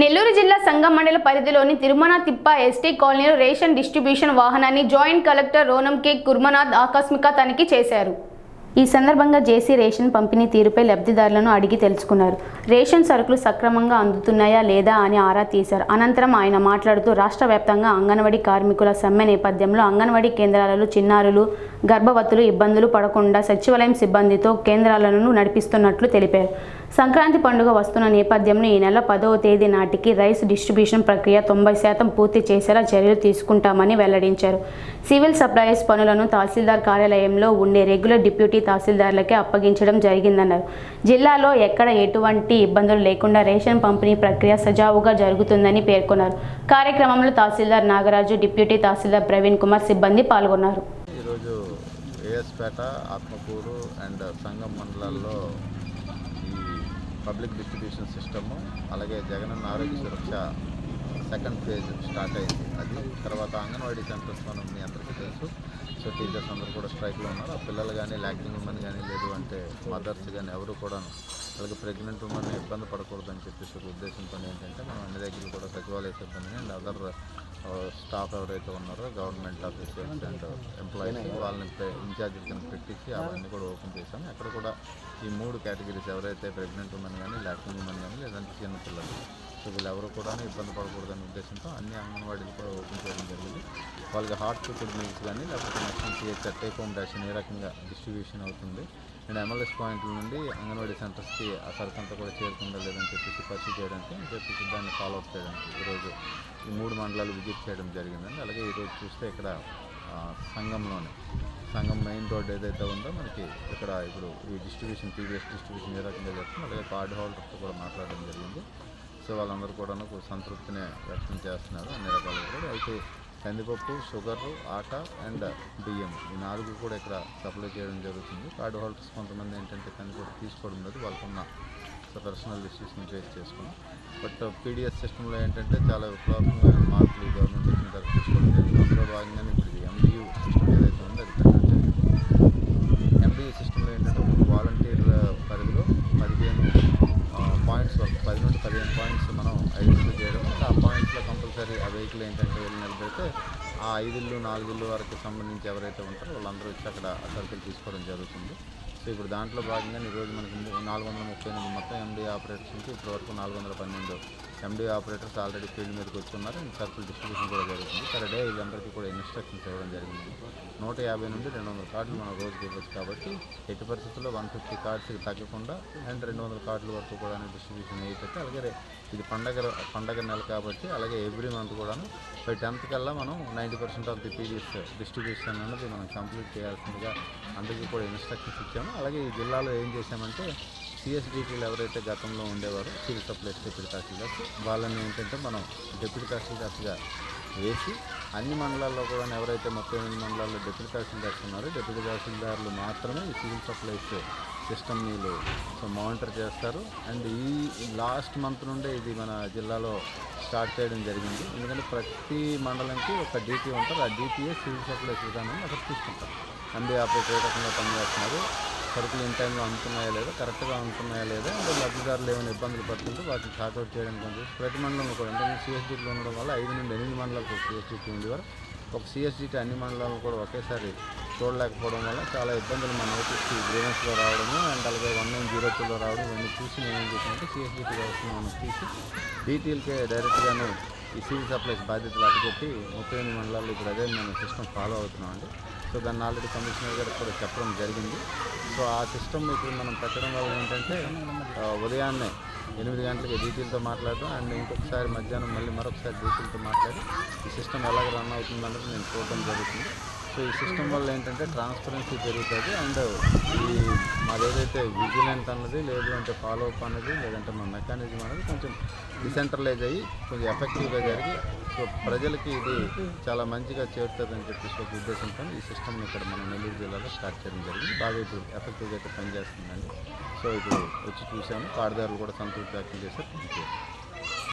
నెల్లూరు జిల్లా సంగం మండల పరిధిలోని తిరుమల తిప్ప ఎస్టీ కాలనీలో రేషన్ డిస్ట్రిబ్యూషన్ వాహనాన్ని జాయింట్ కలెక్టర్ రోనం కే. కుర్మనాథ్ ఆకస్మిక తనిఖీ చేశారు. ఈ సందర్భంగా జేసీ రేషన్ పంపిణీ తీరుపై లబ్ధిదారులను అడిగి తెలుసుకున్నారు. రేషన్ సరుకులు సక్రమంగా అందుతున్నాయా లేదా అని ఆరా తీశారు. అనంతరం ఆయన మాట్లాడుతూ రాష్ట్ర వ్యాప్తంగా అంగన్వాడీ కార్మికుల సమ్మె నేపథ్యంలో అంగన్వాడీ కేంద్రాలలో చిన్నారులు గర్భవతులు ఇబ్బందులు పడకుండా సచివాలయం సిబ్బందితో కేంద్రాలను నడిపిస్తున్నట్లు తెలిపారు. సంక్రాంతి పండుగ వస్తున్న నేపథ్యంలో ఈ నెల పదవ తేదీ నాటికి రైస్ డిస్ట్రిబ్యూషన్ ప్రక్రియ తొంభై శాతం పూర్తి చేసేలా చర్యలు తీసుకుంటామని వెల్లడించారు. సివిల్ సప్లైస్ పనులను తహసీల్దార్ కార్యాలయంలో ఉండే రెగ్యులర్ డిప్యూటీ తహసీల్దార్లకే అప్పగించడం జరిగిందన్నారు. జిల్లాలో ఎక్కడ ఎటువంటి ఇబ్బందులు లేకుండా రేషన్ పంపిణీ ప్రక్రియ సజావుగా జరుగుతుందని పేర్కొన్నారు. కార్యక్రమంలో తహసీల్దార్ నాగరాజు డిప్యూటీ తహసీల్దార్ ప్రవీణ్ కుమార్ సిబ్బంది పాల్గొన్నారు. ఏఎస్పేట ఆత్మకూరు అండ్ సంగం మండలాల్లో పబ్లిక్ డిస్ట్రిబ్యూషన్ సిస్టము అలాగే జగనన్న ఆరోగ్య సురక్ష సెకండ్ ఫేజ్ స్టార్ట్ అయింది. అది తర్వాత అంగన్వాడీ సెంటర్స్ మనం మీ అందరికీ తెలుసు. సో టీచర్స్ అందరూ కూడా స్ట్రైక్లో ఉన్నారు. ఆ పిల్లలు కానీ లాక్టింగ్ ఉమెన్ కానీ లేదు అంటే మదర్స్ కానీ ఎవరు కూడా అలాగే ప్రెగ్నెంట్ ఉమెన్ ఇబ్బంది పడకూడదు అని చెప్పేసి ఒక ఉద్దేశంతో ఏంటంటే మనం అన్ని దగ్గర కూడా సచివాలయ సిబ్బందిని అండ్ అదర్ స్టాఫ్ ఎవరైతే ఉన్నారో గవర్నమెంట్ ఆఫీసర్స్ అండ్ ఎంప్లాయీస్ వాళ్ళని ఇన్ఛార్జ్ కింద పెట్టించి అవన్నీ కూడా ఓపెన్ చేశాం అక్కడ కూడా ఈ మూడు కేటగిరీస్ ఎవరైతే ప్రెగ్నెంట్ ఉమెన్ కానీ లాక్టింగ్ ఉమెన్ కానీ లేదంటే చిన్న పిల్లలు సో వీళ్ళు ఎవరు కూడా ఇబ్బంది పడకూడదనే ఉద్దేశంతో అన్ని అంగన్వాడీలు కూడా ఓపెన్ చేయడం జరిగింది. వాళ్ళకి హార్ట్ కుక్డ్ మీల్స్ కానీ లేకపోతే next CH take home ration ఏ రకంగా డిస్ట్రిబ్యూషన్ అవుతుంది. అండ్ ఎంఎల్ఎస్ పాయింట్ల నుండి అంగన్వాడీ సెంటర్స్కి ఆ సరుకు అంతా కూడా చేరుకుందా లేదని చెప్పేసి పరిశీలి చేయడానికి అని చెప్పేసి దాన్ని ఫాలో అప్ చేయడానికి ఈరోజు ఈ మూడు మండలాలు విజిట్ చేయడం జరిగిందండి. అలాగే ఈరోజు చూస్తే ఇక్కడ సంఘంలోనే సంఘం మెయిన్ రోడ్ ఏదైతే ఉందో మనకి ఇక్కడ ఇప్పుడు ఈ డిస్ట్రిబ్యూషన్ పీవీఎస్ డిస్ట్రిబ్యూషన్ ఏ రకంగా జరుగుతుంది అలాగే కార్డు హోల్డర్తో కూడా మాట్లాడడం జరిగింది. సో వాళ్ళందరూ కూడా సంతృప్తిని వ్యక్తం చేస్తున్నారు. అన్ని రకాలుగా కూడా. అయితే కందిపప్పు షుగర్ ఆట అండ్ బియ్యం ఈ నాలుగు కూడా ఇక్కడ సప్లై చేయడం జరుగుతుంది. కార్డు హోల్డర్స్ కొంతమంది ఏంటంటే కందిపప్పు తీసుకోవడం లేదు. వాళ్ళకున్న పర్సనల్ ఇష్యూస్ని ఫేస్ చేసుకున్నాం. బట్ పీడిఎస్ సిస్టంలో ఏంటంటే చాలా విప్లవాత్మకమైన మార్పులు గవర్నమెంట్ వచ్చిన తర్వాత తీసుకోవడం జరిగింది. అందులో భాగంగానే ఇప్పుడు ఇది ఎండియూ సిస్టమ్ ఏదైతే ఉందో అది పెట్టడం జరిగింది ఎండియూ సిస్టంలో ఏంటంటే ఒక వాలంటీర్ పరిధిలో పదిహేను పాయింట్స్ వరకు పది నుండి పదిహేను పాయింట్స్ మనం ఐడెంటిఫై చేయడం ఆ పాయింట్స్లో కంపల్సరీ ఆ వెహికల్ ఏంటంటే వెళ్ళి నిలబెడితే ఆ ఐదిళ్ళు నాలుగిళ్ళు వరకు సంబంధించి ఎవరైతే ఉంటారో వాళ్ళందరూ వచ్చి అక్కడ సర్కిల్ సరుకులు తీసుకోవడం జరుగుతుంది. సో ఇప్పుడు దాంట్లో భాగంగా ఈరోజు మనకి నాలుగు వందల ముప్పై ఎనిమిది మొత్తం ఎండీ ఆపరేటర్స్ నుంచి ఇప్పటి వరకు నాలుగు వందల పన్నెండు ఎండీ ఆపరేటర్స్ ఆల్రెడీ ఫీల్డ్ మీదకి వచ్చి ఉన్నారు సర్కిల్ డిస్ట్రిబ్యూషన్ కూడా జరుగుతుంది. పర్ డే వీళ్ళందరికీ కూడా ఇన్స్ట్రక్షన్స్ ఇవ్వడం జరిగింది. నూట యాభై నుండి రెండు వందల కార్డులు మనం రోజుకి ఇవ్వచ్చు కాబట్టి ఎట్టి పరిస్థితుల్లో వన్ ఫిఫ్టీ కార్డ్స్కి తగ్గకుండా అండ్ రెండు వందల కార్డుల వరకు కూడా డిస్ట్రిబ్యూషన్ అయిపోతే అలాగే ఇది పండగ పండగ నెల కాబట్టి అలాగే ఎవ్రీ మంత్ కూడాను. బై టెన్త్ కల్లా మనం ninety percent of the PDS distribution అనేది మనం కంప్లీట్ చేయాల్సిందిగా అందరికీ కూడా ఇన్స్ట్రక్షన్స్ ఇచ్చాము. అలాగే ఈ జిల్లాలో ఏం చేశామంటే సిఎస్డిటీలు ఎవరైతే గతంలో ఉండేవారో సివిల్ సప్లైస్ డిప్యూటీ తహసీల్దార్స్. వాళ్ళని ఏంటంటే మనం డిప్యూటీ తహసీల్దార్స్గా వేసి అన్ని మండలాల్లో కూడా ఎవరైతే ముప్పై ఎనిమిది మండలాల్లో డిప్యూటీ తహసీల్దార్స్ ఉన్నారో డిప్యూటీ తహసీల్దార్లు మాత్రమే ఈ సివిల్ సప్లైస్ సిస్టమ్ వీళ్ళు సో మానిటర్ చేస్తారు. అండ్ ఈ లాస్ట్ మంత్ నుండే ఇది మన జిల్లాలో స్టార్ట్ చేయడం జరిగింది. ఎందుకంటే ప్రతి మండలంకి ఒక డీటీ ఉంటారు ఆ డీటీఏ సివిల్ సప్లైస్ విధానం అక్కడ తీసుకుంటారు అందే ఆపరేటర్ ఏ రకంగా పనిచేస్తున్నారు. సరుకులు ఇన్ టైంలో అందుతున్నాయా లేదా కరెక్ట్గా అందుతున్నాయా లేదా అంటే లబ్ధిదారులు ఏమైనా ఇబ్బందులు పడుతుంటే వాటిని షార్ట్అవుట్ చేయడానికి కొంచెం ప్రతి మండలంలో కూడా అంటే సిఎస్డీటీలో ఉండడం వల్ల ఐదు నుండి ఎనిమిది మండలాలకు ఒక సిఎస్డీటీ ఉండేవారు. ఒక సిఎస్డిటీ అన్ని మండలాలను కూడా ఒకేసారి చూడలేకపోవడం వల్ల చాలా ఇబ్బందులు మన నోటీస్కి గ్రీనెస్లో రావడము అండ్ అలాగే వన్ నైన్ జీరో టూలో రావడం ఇవన్నీ చూసి మేము ఏం చేసామంటే సిఎస్డీటీ వ్యవస్థను మనం తీసి డీటెయిల్కే డైరెక్ట్గాను ఈ సివిల్ సప్లైస్ బాధ్యతలు అప్పచెప్పి ముప్పై ఎనిమిది మండలాల్లో ఇప్పుడు అదే మేము సిస్టమ్ ఫాలో అవుతున్నాం అండి సో దాన్ని ఆల్రెడీ కమిషనర్ గారికి కూడా చెప్పడం జరిగింది. సో ఆ సిస్టమ్ ఇప్పుడు మనం పెట్టడం వల్ల ఏంటంటే ఉదయాన్నే ఎనిమిది గంటలకి డీటీలతో మాట్లాడడం అండ్ ఇంకొకసారి మధ్యాహ్నం మళ్ళీ మరొకసారి డీటీలతో మాట్లాడి ఈ సిస్టమ్ ఎలాగ రన్ అవుతుంది అన్నది నేను చూడడం జరుగుతుంది. సో ఈ సిస్టమ్ వల్ల ఏంటంటే ట్రాన్స్పరెన్సీ పెరుగుతుంది అండ్ ఈ మాది ఏదైతే విజిలెంట్ అన్నది లేదు అంటే ఫాలో అప్ అన్నది లేదంటే మా మెకానిజం అనేది కొంచెం డిసెంట్రలైజ్ అయ్యి కొంచెం ఎఫెక్టివ్గా జరిగి సో ప్రజలకి ఇది చాలా మంచిగా చేరుతుందని చెప్పేసి ఒక ఉద్దేశంతో ఈ సిస్టమ్ని ఇక్కడ మన నెల్లూరు జిల్లాలో స్టార్ట్ చేయడం జరిగింది. బాగా ఇప్పుడు ఎఫెక్టివ్గా అయితే పనిచేస్తుందండి. సో ఇప్పుడు వచ్చి చూసాము కార్డుదారులు కూడా సంతృప్తి వ్యక్తం చేశారు. Thank you